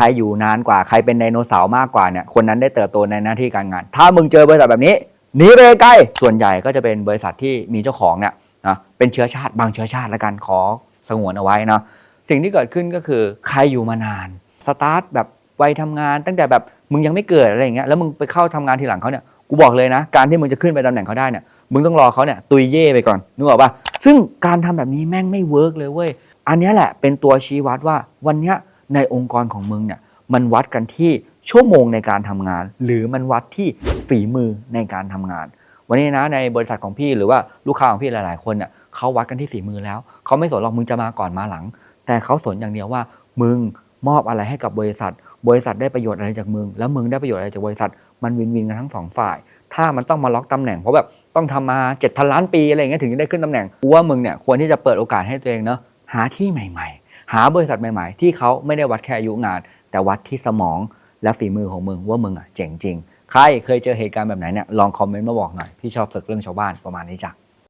ใครอยู่นานกว่าใครเป็นไดโนเสาร์มากกว่าเนี่ยคนนั้นได้เติบโตในหน้าที่การงาน ถ้ามึงเจอบริษัทแบบนี้หนีไปไกลส่วนใหญ่ก็จะเป็นบริษัทที่มีเจ้าของเนี่ยนะเป็นเชื้อชาติบางเชื้อชาติละกันขอสงวนเอาไว้นะสิ่งที่เกิดขึ้นก็คือใครอยู่มานานสตาร์ทแบบวัยทำงาน ตั้งแต่แบบมึงยังไม่เกิดอะไรอย่างเงี้ยแล้วมึงไปเข้าทำงานทีหลังเขาเนี่ยกูบอกเลยนะการที่มึงจะขึ้นไปตำแหน่งเขาได้เนี่ยมึงต้องรอเขาเนี่ยตุยเย่ไปก่อนนึกออกปะซึ่งการทำแบบนี้แม่งไม่เวิร์กเลยเว้ยอันนี้แหละเป็นตัวชี้วัดว่าวันเนี้ย ในองค์กรของมึงเนี่ยมันวัดกันที่ชั่วโมงในการทำงาน หรือมันวัดที่ฝีมือในการทำงาน วันนี้นะในบริษัทของพี่หรือว่าลูกค้าของพี่หลาย ๆ คนเนี่ยเขาวัดกันที่ฝีมือแล้วเขาไม่สนหรอกมึงจะมาก่อนมาหลัง แต่เขาสนอย่างเดียวว่า มึงมอบอะไรให้กับบริษัท บริษัทได้ประโยชน์อะไรจากมึง แล้วมึงได้ประโยชน์อะไรจากบริษัท มันวินวินกันทั้งสองฝ่าย ถ้ามันต้องมาล็อกตำแหน่งเพราะแบบต้องทำมา7,000ล้านปีอะไรอย่างเงี้ยถึงจะได้ขึ้นตำแหน่งกูว่ามึงเนี่ยควรที่จะเปิดโอกาสให้ตัวเองเนาะหาที่ใหม่ ๆ หาบริษัทใหม่ๆ ที่เขาไม่ได้วัดแค่อายุงาน แต่วัดที่สมองและฝีมือของมึงว่ามึงอะเจ๋งจริง ใครเคยเจอเหตุการณ์แบบไหนเนี่ยลองคอมเมนต์มาบอกหน่อยพี่ชอบฝึกเรื่องชาวบ้านประมาณนี้จ้ะ